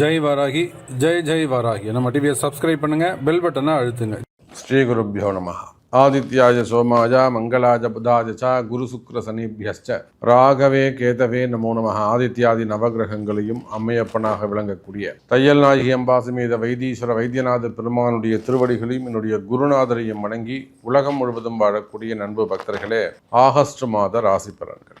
ஜெய் வராகி ஜெய் ஜெய் வாராகி. நம்ம டிவியை சப்ஸ்கிரைப் பண்ணுங்க பெல் பட்டனை அழுத்துங்க. ஸ்ரீ குருப்பியோ நம. ஆதித்யாய சோமாய மங்களாஜ புதாஜ ச குரு சுக்ர சனிபியஸ்ச. ராகவே கேதவே நமோ நம. ஆதித்யாதி நவகிரகங்களையும் அம்மையப்பனாக விளங்கக்கூடிய தையல் நாயகி அம்பாசுமேத வைத்தீஸ்வர வைத்தியநாத பெருமானுடைய திருவடிகளையும் என்னுடைய குருநாதரையும் வணங்கி உலகம் முழுவதும் வாழக்கூடிய நண்பு பக்தர்களே ஆகஸ்ட் மாத ராசி பலன்கள்.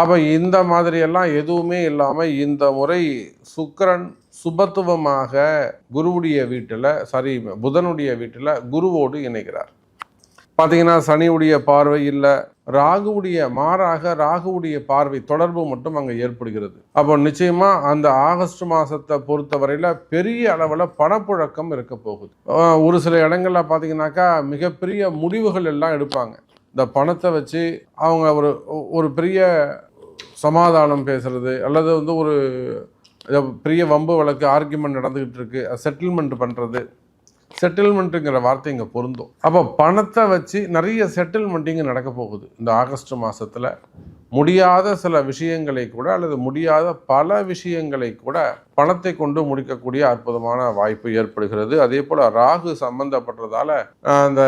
அப்போ இந்த மாதிரியெல்லாம் எதுவுமே இல்லாமல் இந்த முறை சுக்கிரன் சுபத்துவமாக குருவுடைய வீட்டில் சாரி புதனுடைய வீட்டில் குருவோடு இணைகிறார். பார்த்தீங்கன்னா சனியுடைய பார்வை இல்லை ராகுவுடைய மாறாக ராகுவுடைய பார்வை தொடர்பு மட்டும் அங்கே ஏற்படுகிறது. அப்போ நிச்சயமாக அந்த ஆகஸ்ட் மாதத்தை பொறுத்தவரையில் பெரிய அளவில் பணப்புழக்கம் இருக்க போகுது. ஒரு சில இடங்களில் பார்த்தீங்கன்னாக்கா மிகப்பெரிய முடிவுகள் எல்லாம் எடுப்பாங்க. இந்த பணத்தை வச்சு அவங்க ஒரு ஒரு பெரிய சமாதானம் பேசுறது அல்லது வந்து ஒரு பெரிய வம்பு வழக்கு ஆர்கியூமெண்ட் நடந்துகிட்டு இருக்கு செட்டில்மெண்ட் பண்ணுறது செட்டில்மெண்ட்டுங்கிற வார்த்தை இங்கே பொருந்தும். அப்போ பணத்தை வச்சு நிறைய செட்டில்மெண்ட் இங்கே நடக்க போகுது. இந்த ஆகஸ்ட் மாதத்தில் முடியாத சில விஷயங்களை கூட அல்லது முடியாத பல விஷயங்களை கூட பணத்தை கொண்டு முடிக்கக்கூடிய அற்புதமான வாய்ப்பு ஏற்படுகிறது. அதே போல் ராகு சம்பந்தப்பட்டதால அந்த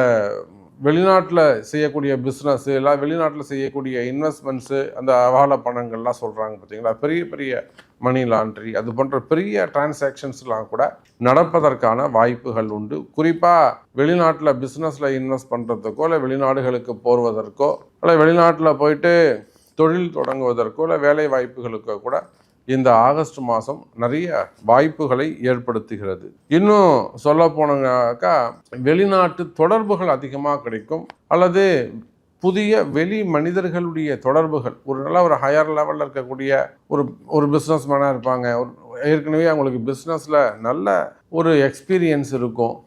வெளிநாட்டில் செய்யக்கூடிய பிஸ்னஸ்ஸு எல்லாம் வெளிநாட்டில் செய்யக்கூடிய இன்வெஸ்ட்மெண்ட்ஸு அந்த அவால பணங்கள்லாம் சொல்கிறாங்க பார்த்தீங்களா பெரிய பெரிய மணி லாண்ட்ரி அது போன்ற பெரிய டிரான்சாக்ஷன்ஸ்லாம் கூட நடப்பதற்கான வாய்ப்புகள் உண்டு. குறிப்பாக வெளிநாட்டில் பிஸ்னஸில் இன்வெஸ்ட் பண்ணுறதுக்கோ இல்லை வெளிநாடுகளுக்கு போவதற்கோ இல்லை வெளிநாட்டில் போயிட்டு தொழில் தொடங்குவதற்கோ இல்லை வேலை வாய்ப்புகளுக்கோ கூட இந்த ஆகஸ்ட் மாதம் நிறைய வாய்ப்புகளை ஏற்படுத்துகிறது. இன்னும் சொல்ல போனாக்கா வெளிநாட்டு தொடர்புகள் அதிகமாக கிடைக்கும். அல்லது புதிய வெளி மனிதர்களுடைய தொடர்புகள் ஒரு நல்ல ஒரு ஹையர் லெவலில் இருக்கக்கூடிய ஒரு ஒரு பிஸ்னஸ் மேனாக இருப்பாங்க. ஒரு ஏற்கனவே அவங்களுக்கு பிஸ்னஸில் நல்ல ஒரு எக்ஸ்பீரியன்ஸ் இருக்கும்.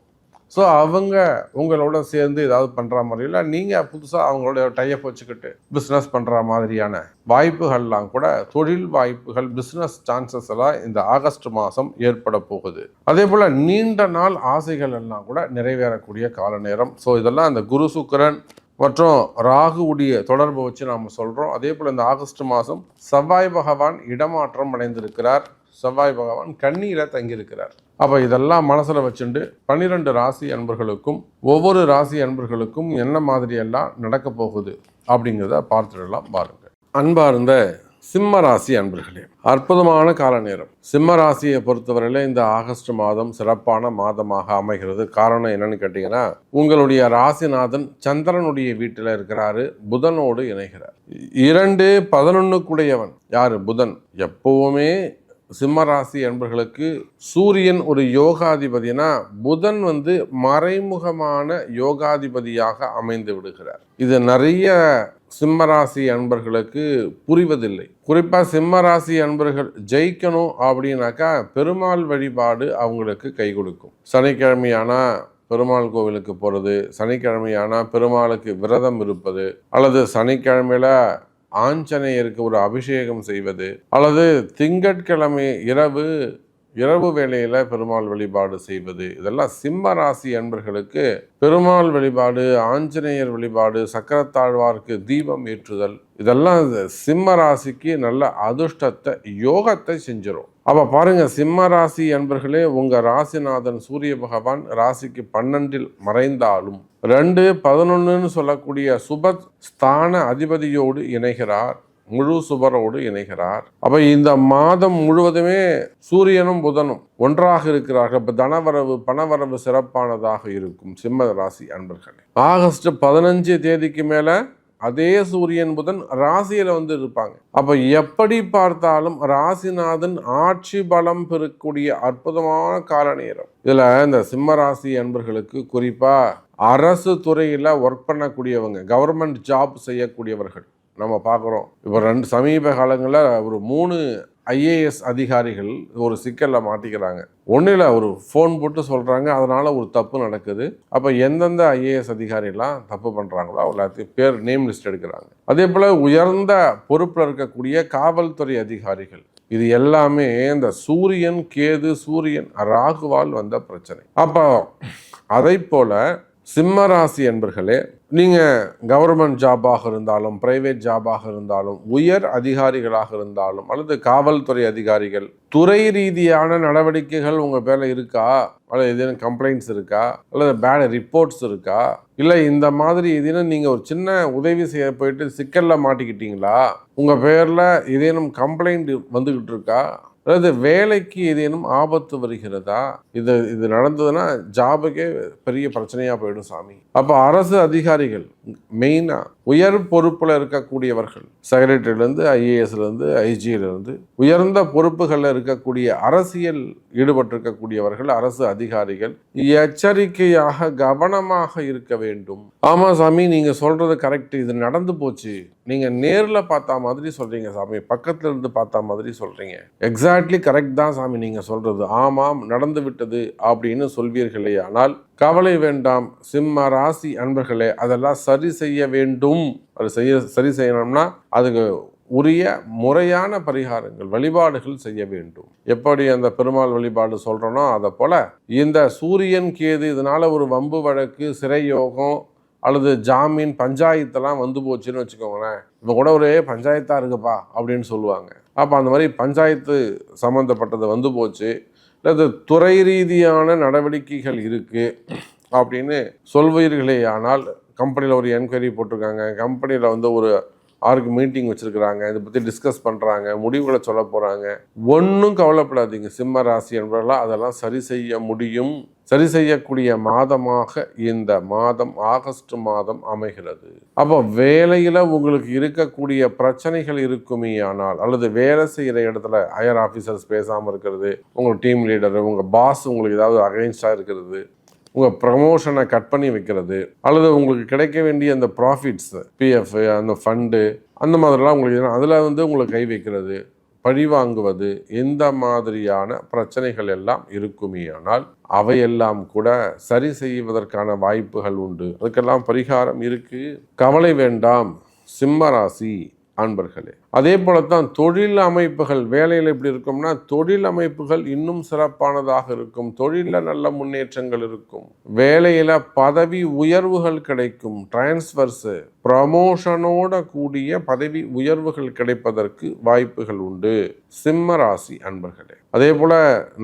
ஸோ அவங்க உங்களோட சேர்ந்து ஏதாவது பண்ணுற மாதிரியில் நீங்கள் புதுசாக அவங்களோட டைப் வச்சுக்கிட்டு பிஸ்னஸ் பண்ணுற மாதிரியான வாய்ப்புகள்லாம் கூட தொழில் வாய்ப்புகள் பிஸ்னஸ் சான்சஸ் எல்லாம் இந்த ஆகஸ்ட் மாதம் ஏற்பட போகுது. அதே போல் நீண்ட நாள் ஆசைகள் எல்லாம் கூட நிறைவேறக்கூடிய கால நேரம் ஸோ இதெல்லாம் இந்த குரு சுக்கிரன் மற்றும் ராகுவுடைய தொடர்பை வச்சு நாம் சொல்கிறோம் அதே போல் இந்த ஆகஸ்ட் மாதம் செவ்வாய் பகவான் இடமாற்றம் அடைந்திருக்கிறார். செவ்வாய் பகவான் கண்ணியில் தங்கியிருக்கிறார். அப்போ இதெல்லாம் மனசில் வச்சுண்டு பன்னிரெண்டு ராசி அன்பர்களுக்கும் ஒவ்வொரு ராசி அன்பர்களுக்கும் என்ன மாதிரியெல்லாம் நடக்க போகுது அப்படிங்கிறத பார்த்துடலாம் பாருங்கள் அன்பார்ந்த சிம்ம ராசி அன்பர்களே அற்புதமான கால நேரம் சிம்ம ராசியை பொறுத்தவரையில இந்த ஆகஸ்ட் மாதம் சிறப்பான மாதமாக அமைகிறது. காரணம் என்னன்னு கேட்டிங்கன்னா உங்களுடைய ராசிநாதன் சந்திரனுடைய வீட்டில் இருக்கிறாரு புதனோடு இணைகிறார். இரண்டு பதினொன்னுக்குடையவன். யாரு? புதன். எப்பவுமே சிம்மராசி என்பர்களுக்கு அன்பர்களுக்கு சூரியன் ஒரு யோகாதிபதினா புதன் வந்து மறைமுகமான யோகாதிபதியாக அமைந்து விடுகிறார். இது நிறைய சிம்மராசி அன்பர்களுக்கு புரிவதில்லை. குறிப்பாக சிம்மராசி அன்பர்கள் ஜெயிக்கணும் அப்படின்னாக்கா பெருமாள் வழிபாடு அவங்களுக்கு கை கொடுக்கும். சனிக்கிழமையானா பெருமாள் கோவிலுக்கு போகிறது சனிக்கிழமையானா பெருமாளுக்கு விரதம் இருப்பது அல்லது சனிக்கிழமையில ஆஞ்சநேயருக்கு ஒரு அபிஷேகம் செய்வது அல்லது திங்கட்கிழமை இரவு இரவு வேளையில் பெருமாள் வழிபாடு செய்வது. இதெல்லாம் சிம்ம ராசி அன்பர்களுக்கு பெருமாள் வழிபாடு ஆஞ்சநேயர் வழிபாடு சக்கரத்தாழ்வார்க்கு தீபம் ஏற்றுதல். இதெல்லாம் சிம்ம ராசிக்கு நல்ல அதிர்ஷ்டத்தை யோகத்தை செஞ்சிடும் அப்போ பாருங்க சிம்ம ராசி அன்பர்களே உங்கள் ராசிநாதன் சூரிய பகவான் ராசிக்கு பன்னெண்டில் மறைந்தாலும் ரெண்டு பதினொன்றுன்னு சொல்லக்கூடிய சுப ஸ்தான அதிபதியோடு இணைகிறார். முழு சுபரோடு இணைகிறார். அப்ப இந்த மாதம் முழுவதுமே சூரியனும் புதனும் ஒன்றாக இருக்கிறார்கள். இப்ப தனவரவு பணவரவு சிறப்பானதாக இருக்கும். சிம்ம ராசி அன்பர்களே ஆகஸ்ட் பதினஞ்சு தேதிக்கு மேல அதே சூரியன் புதன் ராசியில வந்து இருப்பாங்க. அப்ப எப்படி பார்த்தாலும் ராசிநாதன் ஆட்சி பலம் பெறக்கூடிய அற்புதமான கால நேரம் இதுல இந்த சிம்ம ராசி அன்பர்களுக்கு குறிப்பா அரசு துறையில ஒர்க் பண்ணக்கூடியவங்க கவர்மெண்ட் ஜாப் செய்யக்கூடியவர்கள் நம்ம பார்க்குறோம். இப்போ ரெண்டு சமீப காலங்களில் ஒரு மூணு ஐஏஎஸ் அதிகாரிகள் ஒரு சிக்கலில் மாட்டிக்கிறாங்க. ஒன்றில் ஒரு ஃபோன் போட்டு சொல்கிறாங்க அதனால் ஒரு தப்பு நடக்குது. அப்போ எந்தெந்த ஐஏஎஸ் அதிகாரிலாம் தப்பு பண்ணுறாங்களோ எல்லாத்தையும் பேர் நேம் லிஸ்ட் எடுக்கிறாங்க. அதே போல் உயர்ந்த பொறுப்பில் இருக்கக்கூடிய காவல்துறை அதிகாரிகள் இது எல்லாமே இந்த சூரியன் கேது சூரியன் ராகுவால் வந்த பிரச்சனை. அப்போ அதை போல் சிம்ம ராசி என்பர்களே நீங்கள் கவர்மெண்ட் ஜாபாக இருந்தாலும் பிரைவேட் ஜாபாக இருந்தாலும் உயர் அதிகாரிகளாக இருந்தாலும் அல்லது காவல்துறை அதிகாரிகள் துறை ரீதியான நடவடிக்கைகள் உங்கள் பேரில் இருக்கா? அல்லது ஏதேனும் கம்ப்ளைண்ட்ஸ் இருக்கா? அல்லது பேட் ரிப்போர்ட்ஸ் இருக்கா? இல்லை இந்த மாதிரி ஏதேனும் நீங்கள் ஒரு சின்ன உதவி செய்ய போயிட்டு சிக்கலில் மாட்டிக்கிட்டீங்களா? உங்கள் பேரில் ஏதேனும் கம்ப்ளைண்ட் வந்துக்கிட்டு இருக்கா? அதாவது வேலைக்கு ஏதேனும் ஆபத்து வருகிறதா? இது இது நடந்ததுன்னா ஜாபுக்கே பெரிய பிரச்சனையாக போயிடும் சாமி. அப்போ அரசு அதிகாரிகள் மெயினாக உயர் பொறுப்பில் இருக்கக்கூடியவர்கள் செக்ரட்டரியிலேருந்து ஐஏஎஸ்லேருந்து ஐஜியிலேருந்து உயர்ந்த பொறுப்புகளில் இருக்கக்கூடிய அரசியல் ஈடுபட்டிருக்கக்கூடியவர்கள் அரசு அதிகாரிகள் எச்சரிக்கையாக கவனமாக இருக்க வேண்டும். ஆமாம் சாமி நீங்கள் சொல்கிறது கரெக்ட் இது நடந்து போச்சு. நீங்கள் நேரில் பார்த்தா மாதிரி சொல்கிறீங்க சாமி பக்கத்தில் இருந்து பார்த்தா மாதிரி சொல்கிறீங்க எக்ஸாக்ட்லி கரெக்ட் தான் சாமி நீங்கள் சொல்கிறது ஆமாம் நடந்து விட்டது அப்படின்னு சொல்வீர்களே ஆனால் கவலை வேண்டாம் சிம்ம ராசி அன்பர்களே அதெல்லாம் சரி செய்ய வேண்டும். அது செய்ய சரி செய்யணும்னா அதுக்கு உரிய முறையான பரிகாரங்கள் வழிபாடுகள் செய்ய வேண்டும். எப்படி அந்த பெருமாள் வழிபாடு சொல்கிறனோ அதை போல் இந்த சூரியன் கேது இதனால ஒரு வம்பு வழக்கு சிறை யோகம் அல்லது ஜாமீன் பஞ்சாயத்தெல்லாம் வந்து போச்சுன்னு வச்சுக்கோங்களேன். இப்போ கூட ஒரே பஞ்சாயத்தாக இருக்குப்பா அப்படின்னு சொல்லுவாங்க. அப்போ அந்த மாதிரி பஞ்சாயத்து சம்மந்தப்பட்டது வந்து போச்சு. அல்லது துறை ரீதியான நடவடிக்கைகள் இருக்குது அப்படின்னு சொல்வீர்களே ஆனால் கம்பெனியில் ஒரு என்கொயரி போட்டிருக்காங்க. கம்பெனியில் வந்து ஒரு ஆருக்கு மீட்டிங் வச்சுருக்கிறாங்க இதை பற்றி டிஸ்கஸ் பண்ணுறாங்க முடிவுகளை சொல்ல போகிறாங்க ஒன்றும் கவலைப்படாதீங்க. சிம்ம ராசி என்பதெல்லாம் அதெல்லாம் சரி செய்ய முடியும். சரி செய்யக்கூடிய மாதமாக இந்த மாதம் ஆகஸ்ட் மாதம் அமைகிறது. அப்போ வேலையில் உங்களுக்கு இருக்கக்கூடிய பிரச்சனைகள் இருக்குமே ஆனால் அல்லது வேலை செய்கிற இடத்துல ஹையர் ஆஃபீஸர்ஸ் பேசாமல் இருக்கிறது உங்கள் டீம் லீடர் உங்கள் பாஸ் உங்களுக்கு ஏதாவது அகைன்ஸ்டாக இருக்கிறது உங்கள் ப்ரமோஷனை கட் பண்ணி வைக்கிறது அல்லது உங்களுக்கு கிடைக்க வேண்டிய அந்த ப்ராஃபிட்ஸ் பிஎஃப் அந்த ஃபண்டு அந்த மாதிரிலாம் உங்களுக்கு அதில் வந்து உங்களை கை வைக்கிறது பழி வாங்குவது இந்த மாதிரியான பிரச்சனைகள் எல்லாம் இருக்குமே ஆனால் அவையெல்லாம் கூட சரி செய்வதற்கான வாய்ப்புகள் உண்டு. அதுக்கெல்லாம் பரிகாரம் இருக்குது கவலை வேண்டாம். சிம்ம ராசி அன்பர்களே. அதே போல தான் தொழில் அமைப்புகள் வேலையில் எப்படி இருக்கும்னா தொழில் அமைப்புகள் இன்னும் சிறப்பானதாக இருக்கும். தொழிலில் நல்ல முன்னேற்றங்கள் இருக்கும். வேலையில் பதவி உயர்வுகள் கிடைக்கும். டிரான்ஸ்ஃபர்ஸு ப்ரமோஷனோட கூடிய பதவி உயர்வுகள் கிடைப்பதற்கு வாய்ப்புகள் உண்டு. சிம்ம ராசி அன்பர்களே. அதே போல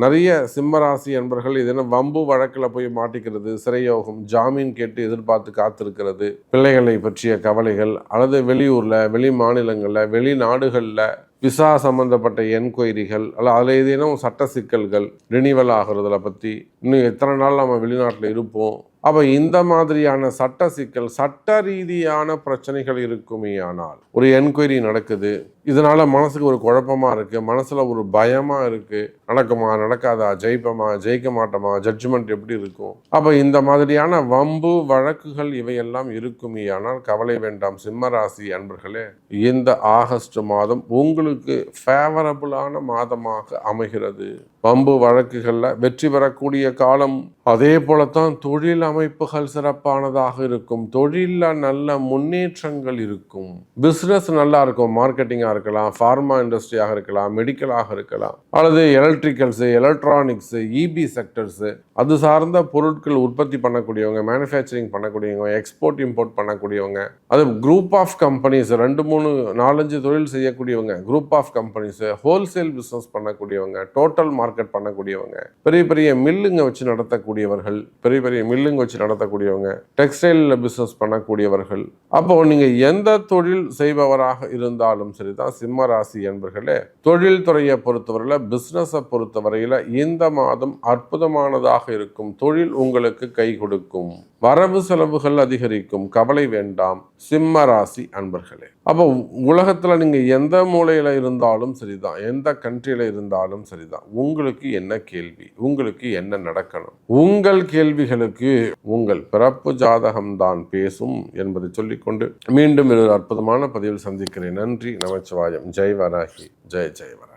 நிறைய சிம்ம ராசி அன்பர்கள் இதெல்லாம் வம்பு வழக்கில் போய் மாட்டிக்கிறது சிறையோகம் ஜாமீன் கேட்டு எதிர்பார்த்து காத்திருக்கிறது பிள்ளைகளை பற்றிய கவலைகள் அல்லது வெளியூரில் வெளி மாநிலங்களில் வெளி வெளிநாடுகளில் விசா சம்பந்தப்பட்ட என்கொயரிகள் அல்ல அதில் ஏதேனும் சட்ட சிக்கல்கள் ரினிவல் ஆகிறதுல பற்றி இன்னும் எத்தனை நாள் நம்ம வெளிநாட்டில் இருப்போம். அப்போ இந்த மாதிரியான சட்ட சிக்கல் சட்ட ரீதியான பிரச்சனைகள் இருக்குமே ஆனால் ஒரு என்கொயரி நடக்குது இதனால் மனசுக்கு ஒரு குழப்பமாக இருக்குது மனசில் ஒரு பயமாக இருக்குது நடக்குமா நடக்காதா ஜெயிப்பமா ஜெயிக்க மாட்டோமா ஜட்ஜ்மெண்ட் எப்படி இருக்கும்? அப்போ இந்த மாதிரியான வம்பு வழக்குகள் இவையெல்லாம் இருக்குமே. ஆனால் கவலை வேண்டாம் சிம்மராசி அன்பர்களே. இந்த ஆகஸ்ட் மாதம் உங்களுக்கு ஃபேவரபுளான மாதமாக அமைகிறது. வம்பு வழக்குகளில் வெற்றி பெறக்கூடிய காலம். அதே போலத்தான் தொழில் அமைப்புகள் சிறப்பானதாக இருக்கும். தொழிலில் நல்ல முன்னேற்றங்கள் இருக்கும். பிஸ்னஸ் நல்லா இருக்கும் மார்க்கெட்டிங்காக இருக்கலாம் ஃபார்மா இண்டஸ்ட்ரியாக இருக்கலாம் மெடிக்கலாக இருக்கலாம் அல்லது எலக்ட்ரிக்கல்ஸு எலக்ட்ரானிக்ஸு இபி செக்டர்ஸு அது சார்ந்த பொருட்கள் உற்பத்தி பண்ணக்கூடியவங்க மேனுஃபேக்சரிங் பண்ணக்கூடியவங்க எக்ஸ்போர்ட் இம்போர்ட் பண்ணக்கூடியவங்க அது குரூப் ஆஃப் கம்பெனிஸ் ரெண்டு மூணு நாலஞ்சு தொழில் செய்யக்கூடியவங்க group of companies wholesale business பண்ணக்கூடியவங்க டோட்டல் மார்க்கெட் பண்ணக்கூடியவங்க பெரிய பெரிய மில்லுங்க வச்சு நடத்தக்கூடியவர்கள் பெரிய பெரிய மில்லுங்க வச்சு நடத்தக்கூடியவங்க டெக்ஸ்டைலில் பிஸ்னஸ் பண்ணக்கூடியவர்கள். அப்போ நீங்க எந்த தொழில் செய்பவராக இருந்தாலும் சரிதான் சிம்ம ராசி என்பர்களே தொழில் துறையை பிஸ்னஸை பொறுத்தவரையில் இந்த மாதம் அற்புதமானதாக இருக்கும். தொழில் உங்களுக்கு கை கொடுக்கும். வரவு செலவுகள் அதிகரிக்கும். கவலை வேண்டாம். சிம்ம ராசி அன்பர்களே. அப்போ உலகத்தில் நீங்க எந்த மூலையில் இருந்தாலும் சரிதான். எந்த கண்ட்ரியில இருந்தாலும் சரிதான். உங்களுக்கு என்ன கேள்வி? உங்களுக்கு என்ன நடக்கணும்? உங்கள் கேள்விகளுக்கு உங்கள் பிறப்பு ஜாதகம்தான் பேசும் என்பதை சொல்லிக்கொண்டு மீண்டும் ஒரு அற்புதமான பதிவில் சந்திக்கிறேன். நன்றி. நமச்சிவாயம் ஜெய் வராகி ஜெய் ஜெய் வராகி